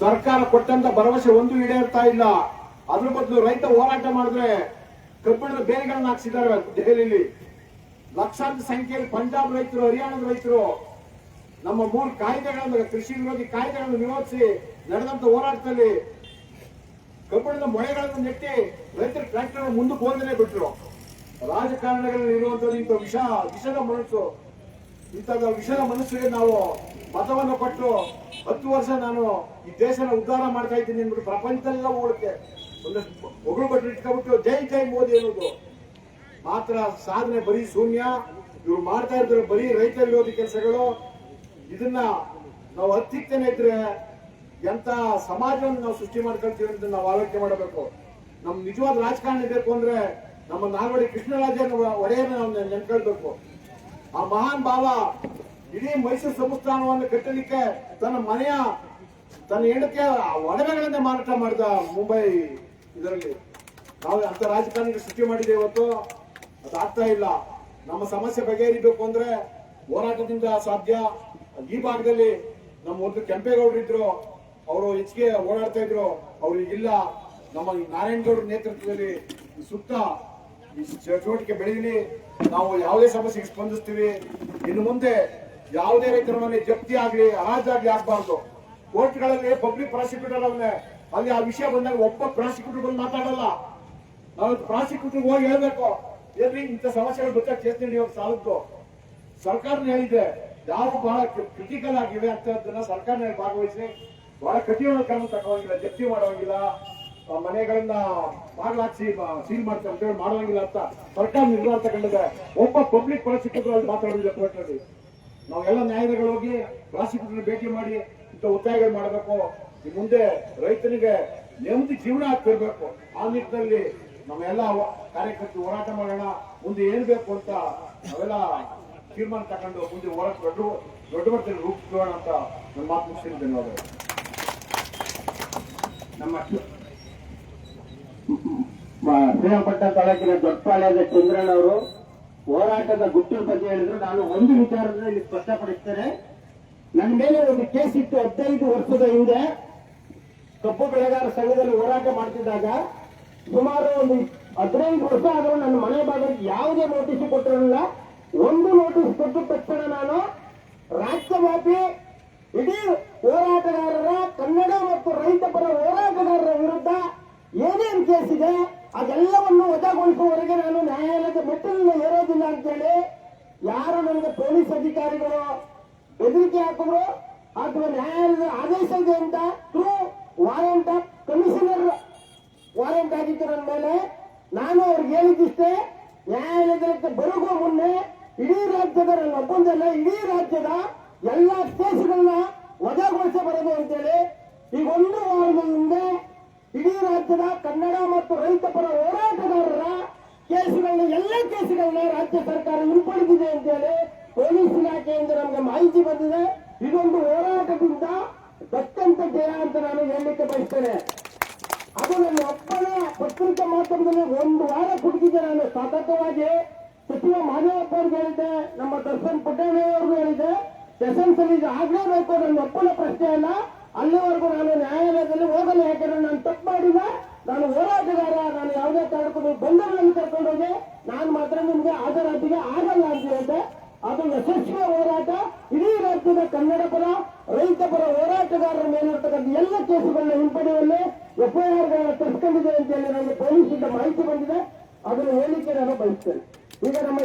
ಸರ್ಕಾರ ಕೊಟ್ಟಂತ ಭರವಸೆ ಒಂದು ಈಡೇರ್ತಾ ಇಲ್ಲ. ಅದ್ರ ಬದಲು ರೈತ ಹೋರಾಟ ಮಾಡಿದ್ರೆ ಕಬ್ಬಿಣದ ಬೇರೆಗಳನ್ನ ಹಾಕ್ಸಿದ್ದಾರೆ ದೆಹಲಿಯಲ್ಲಿ ಲಕ್ಷಾಂತರ ಸಂಖ್ಯೆಯಲ್ಲಿ ಪಂಜಾಬ್ ರೈತರು, ಹರಿಯಾಣದ ರೈತರು ನಮ್ಮ ಮೂರು ಕಾಯ್ದೆಗಳನ್ನ, ಕೃಷಿ ವಿರೋಧಿ ಕಾಯ್ದೆಗಳನ್ನು ವಿರೋಧಿಸಿ ನಡೆದಂತ ಹೋರಾಟದಲ್ಲಿ ಕಬ್ಬಿಣದ ಮೊಳೆಗಳನ್ನು ನೆಟ್ಟಿ ರೈತರ ಟ್ರ್ಯಾಕ್ಟರ್ ಮುಂದಕ್ಕೆ ಹೋದನೆ ಬಿಟ್ಟರು ರಾಜಕಾರಣಗಳಲ್ಲಿ ಇರುವಂತದ್ದು ಇಂಥ ವಿಷ, ವಿಷದ ಮನಸ್ಸು. ಇಂಥದ್ದು ವಿಷಯ ಮನಸ್ಸಿಗೆ ನಾವು ಮತವನ್ನು ಕೊಟ್ಟು ಹತ್ತು ವರ್ಷ ನಾನು ಈ ದೇಶನ ಉದ್ಧಾರ ಮಾಡ್ತಾ ಇದ್ದೀನಿ ಅಂದ್ಬಿಟ್ಟು ಪ್ರಪಂಚದೆಲ್ಲ ಓಡಕ್ಕೆ ಒಂದಷ್ಟು ಹೊಗಳು ಬಟ್ಟೆ ಇಟ್ಕೊಂಡ್ಬಿಟ್ಟು ಜೈ ಜೈ ಮೋದಿ ಅನ್ನೋದು. ಮಾತ್ರ ಸಾಧನೆ ಬರೀ ಶೂನ್ಯ. ಇವ್ರು ಮಾಡ್ತಾ ಇದ್ರು ಬರೀ ರೈತ ವಿರೋಧಿ ಕೆಲಸಗಳು. ಇದನ್ನ ನಾವು ಹತ್ತಿಕ್ತೇನೆ ಇದ್ರೆ ಎಂತ ಸಮಾಜವನ್ನು ನಾವು ಸೃಷ್ಟಿ ಮಾಡ್ಕೊಳ್ತೀವಿ ಅಂತ ನಾವು ಆಲೋಚನೆ ಮಾಡಬೇಕು. ನಮ್ ನಿಜವಾದ ರಾಜಕಾರಣ ಬೇಕು ಅಂದ್ರೆ ನಮ್ಮ ನಾಲ್ವಡಿ ಕೃಷ್ಣರಾಜ ಒಡೆಯನ್ನ ನಾವು ನೆನ್ಕೊಳ್ಬೇಕು. ಆ ಮಹಾನ್ ಭಾವ ಇಡೀ ಮೈಸೂರು ಸಂಸ್ಥಾನವನ್ನು ಕಟ್ಟಲಿಕ್ಕೆ ತನ್ನ ಮನೆಯ, ತನ್ನ ಹೆಂಡತಿಯ ಒಡವೆಗಳನ್ನೇ ಮಾರಾಟ ಮಾಡಿದ ಮುಂಬೈ ಇದರಲ್ಲಿ. ನಾವು ಅಂತ ರಾಜಕಾರಣಿಗಳು ಸೃಷ್ಟಿ ಮಾಡಿದೆ ಇವತ್ತು ಅದಾಗ್ತಾ ಇಲ್ಲ. ನಮ್ಮ ಸಮಸ್ಯೆ ಬಗೆಹರಿಬೇಕು ಅಂದ್ರೆ ಹೋರಾಟದಿಂದ ಸಾಧ್ಯ. ಈ ಭಾಗದಲ್ಲಿ ನಮ್ಮ ಒಂದು ಕೆಂಪೇಗೌಡರು ಇದ್ರು, ಅವರು ಹೆಚ್ಚಿಗೆ ಓಡಾಡ್ತಾ ಇದ್ರು ಅವ್ರು ಇಲ್ಲ. ನಮ್ಮ ನಾರಾಯಣಗೌಡರ ನೇತೃತ್ವದಲ್ಲಿ ಸುತ್ತ ಈ ಚಟುವಟಿಕೆ ಬೆಳೀಲಿ ನಾವು ಯಾವುದೇ ಸಮಸ್ಯೆಗೆ ಸ್ಪಂದಿಸ್ತೀವಿ. ಇನ್ನು ಮುಂದೆ ಯಾವುದೇ ರೈತರ ಮನೆ ಜಪ್ತಿ ಆಗ್ಲಿ ಅನಾಜಾಗ್ಲಿ ಆಗ್ಬಾರ್ದು. ಕೋರ್ಟ್ಗಳಲ್ಲಿ ಪಬ್ಲಿಕ್ ಪ್ರಾಸಿಕ್ಯೂಟರ್ ಅವನ್ನೇ ಅಲ್ಲಿ ಆ ವಿಷಯ ಬಂದಾಗ ಒಬ್ಬ ಪ್ರಾಸಿಕ್ಯೂಟರ್ ಬಂದು ಮಾತಾಡಲ್ಲ. ನಾವು ಪ್ರಾಸಿಕ್ಯೂಟರ್ ಹೋಗಿ ಹೇಳ್ಬೇಕು, ಏನ್ರಿ ಇಂಥ ಸಮಸ್ಯೆಗಳು ಗೊತ್ತಾಗ ಕೇಸ್ ನಡೆಯೋದು ಸಾಲದ್ದು? ಸರ್ಕಾರ ಹೇಳಿದೆ ಯಾವ ಬಹಳ ಕ್ರಿಟಿಕಲ್ ಆಗಿವೆ ಅಂತದನ್ನ ಸರ್ಕಾರ ಭಾಗವಹಿಸಿ, ಬಹಳ ಕಠಿಣ ಕ್ರಮ ತಗೋಂಗಿಲ್ಲ ಜಪ್ತಿ ಮಾಡೋಂಗಿಲ್ಲ. ಮನೆಗಳನ್ನ ಮಾಡಲಾಕ್ಸಿ ಸೀಲ್ ಮಾಡ್ತಾರೆ ಅಂತ ಹೇಳಿ ಮಾಡೋಂಗಿಲ್ಲ ಅಂತ ಸರ್ಕಾರ ನಿರ್ಧಾರ ತಗೊಂಡಿದೆ. ಒಬ್ಬ ಪಬ್ಲಿಕ್ ಪ್ರಾಸಿಕ್ಯೂಟರ್ ಅಲ್ಲಿ ಮಾತಾಡೋದಿಲ್ಲ ಕೋರ್ಟ್ನಲ್ಲಿ ನಾವೆಲ್ಲ ನ್ಯಾಯಾಲಯಗಳು ಹೋಗಿ ಪ್ರಾಸಿಕ್ಯೂಟರ್ ಭೇಟಿ ಮಾಡಿ ಇಂಥ ಒತ್ತಾಯಗಳು ಮಾಡಬೇಕು. ಈ ಮುಂದೆ ರೈತನಿಗೆ ನೆಮ್ಮದಿ ಜೀವನ ಆಗ್ತಿರ್ಬೇಕು. ಆ ನಿಟ್ಟಿನಲ್ಲಿ ನಾವೆಲ್ಲ ಕಾರ್ಯಕರ್ತರು ಹೋರಾಟ ಮಾಡೋಣ, ಮುಂದೆ ಏನ್ ಬೇಕು ಅಂತ ನಾವೆಲ್ಲ ತೀರ್ಮಾನ ತಗೊಂಡು ಮುಂದೆ ಹೋರಾಟ ದೊಡ್ಡ ದೊಡ್ಡ ಮಟ್ಟದಲ್ಲಿ ರೂಪಿಸೋಣ ಅಂತ ನನ್ನ ಮಾತು ಮುಗಿಸಿದ್ದೇನೆ ನಮ್ಮ ಶ್ರೀರಂಗಪಟ್ಟಣ ತಾಲೂಕಿನ ದೊಡ್ಡಪಾಳ್ಯದ ಚಂದ್ರನ್ ಅವರು ಹೋರಾಟದ ಗುಟ್ಟಿನ ಬಗ್ಗೆ ಹೇಳಿದ್ರು. ನಾನು ಒಂದು ವಿಚಾರದಲ್ಲಿ ಸ್ಪಷ್ಟಪಡಿಸ್ತೇನೆ. ನನ್ನ ಮೇಲೆ ಒಂದು ಕೇಸ್ ಇತ್ತು ಹದಿನೈದು ವರ್ಷದ ಹಿಂದೆ. ಕಪ್ಪು ಬೆಳೆಗಾರ ಸಂಘದಲ್ಲಿ ಹೋರಾಟ ಮಾಡ್ತಿದ್ದಾಗ ಸುಮಾರು ಒಂದು ಹದಿನೈದು ವರ್ಷ ಆದರೂ ನನ್ನ ಮನೆ ಭಾಗಕ್ಕೆ ಯಾವುದೇ ನೋಟಿಸ್ ಕೊಟ್ಟಿರಲಿಲ್ಲ. ಒಂದು ನೋಟಿಸ್ ಕೊಟ್ಟ ತಕ್ಷಣ ನಾನು ರಾಜ್ಯವ್ಯಾಪಿ ಇಡೀ ಹೋರಾಟಗಾರರ ಕನ್ನಡ ಮತ್ತು ರೈತ ಪರ ಹೋರಾಟಗಾರರ ವಿರುದ್ಧ ಏನೇನು ಕೇಸ್ ಇದೆ. ಅದೆಲ್ಲವನ್ನು ವಜಾಗೊಳಿಸುವವರೆಗೆ ನಾನು ನ್ಯಾಯಾಲಯದ ಮೆಟ್ಟಿಲನ್ನು ಏರೋದಿಲ್ಲ ಅಂತೇಳಿ ಯಾರು ನನಗೆ ಪೊಲೀಸ್ ಅಧಿಕಾರಿಗಳು ಬೆದರಿಕೆ ಹಾಕಿದ್ರು ಅಥವಾ ನ್ಯಾಯಾಲಯದ ಆದೇಶ ಇದೆ ಅಂತ ಥ್ರೂ ವಾರೆಂಟ್ ಕಮಿಷನರ್ ವಾರೆಂಟ್ ಆಗಿತ್ತು ನನ್ನ ಮೇಲೆ. ನಾನು ಅವ್ರಿಗೆ ಹೇಳಿದ್ದಿಷ್ಟೇ ನ್ಯಾಯಾಲಯದ ಬರುಗೋ ಮುನ್ನೆ ಇಡೀ ರಾಜ್ಯದ ನನ್ನ ಒಬ್ಬಂದಲ್ಲ, ಇಡೀ ರಾಜ್ಯದ ಎಲ್ಲ ಕೇಸ್ಗಳನ್ನ ವಜಾಗೊಳಿಸಬಾರದು ಅಂತೇಳಿ ಈಗ ಒಂದು ವಾರದ ಹಿಂದೆ ಇಡೀ ರಾಜ್ಯದ ಕನ್ನಡ ಮತ್ತು ರೈತ ಪರ ಹೋರಾಟಗಾರರ ಕೇಸುಗಳನ್ನ, ಎಲ್ಲ ಕೇಸುಗಳನ್ನ ರಾಜ್ಯ ಸರ್ಕಾರ ಹಿಂಪಡೆದಿದೆ ಅಂತೇಳಿ ಪೊಲೀಸ್ ಇಲಾಖೆಯಿಂದ ನಮಗೆ ಮಾಹಿತಿ ಬಂದಿದೆ. ಇದೊಂದು ಹೋರಾಟದಿಂದ ದತ್ತಂತ ಜಯ ಅಂತ ನಾನು ಹೇಳಲಿಕ್ಕೆ ಬಯಸ್ತೇನೆ. ಅದು ನನ್ನ ಒಪ್ಪನ ಪತ್ರಿಕಾ ಮಾಧ್ಯಮದಲ್ಲಿ ಒಂದು ವಾರ ಕುಡಿದಿದ್ದೆ ನಾನು. ಸತತವಾಗಿ ಸಚಿವ ಮಾದೇವಪ್ಪ ಅವ್ರಿಗೆ ಹೇಳಿದ್ದೆ, ನಮ್ಮ ದರ್ಶನ್ ಪುಟ್ಟಣ್ಣ ಅವ್ರಿಗೂ ಹೇಳಿದ್ದೆ ಸೆಷನ್ಸ್ ಅಲ್ಲಿ ಇದು ಆಗ್ಲೇಬೇಕು ನನ್ನ ಒಪ್ಪನ ಪ್ರಶ್ನೆ ಅಲ್ಲ. ಅಲ್ಲಿವರೆಗೂ ನಾನು ನ್ಯಾಯಾಲಯದಲ್ಲಿ ಹೋಗಲ್ಲ ಯಾಕಂದ್ರೆ ನಾನು ತಪ್ಪು ಮಾಡಿಲ್ಲ ನಾನು ಹೋರಾಟಗಾರ ನಾನು ಯಾವುದೇ ಕಾರಣಕ್ಕೂ ನೀವು ಬಂಧಗಳನ್ನು ಕರ್ಕೊಂಡೋಗಿ ನಾನು ಮಾತ್ರ ನಿಮ್ಗೆ ಹಾಜರಾತಿಗೆ ಆಗಲ್ಲ ಅಂತ ಹೇಳಿದ್ದೆ ಅದು ಯಶಸ್ವಿ ಹೋರಾಟ. ಇಡೀ ರಾಜ್ಯದ ಕನ್ನಡ ಪರ, ರೈತ ಪರ ಹೋರಾಟಗಾರರ ಮೇಲಿರ್ತಕ್ಕಂಥ ಎಲ್ಲ ಕೇಸುಗಳನ್ನ ಹಿಂಪಡೆಯುವಲ್ಲಿ ಎಫ್ಐಆರ್ಗಳನ್ನ ತರಿಸ್ಕೊಂಡಿದೆ ಅಂತ ಹೇಳಿ ನನಗೆ ಪೊಲೀಸಿಂದ ಮಾಹಿತಿ ಬಂದಿದೆ. ಅದನ್ನು ಹೇಳಿಕೆ ನಾನು ಬಯಸ್ತೇನೆ. ಈಗ ನಮ್ಮ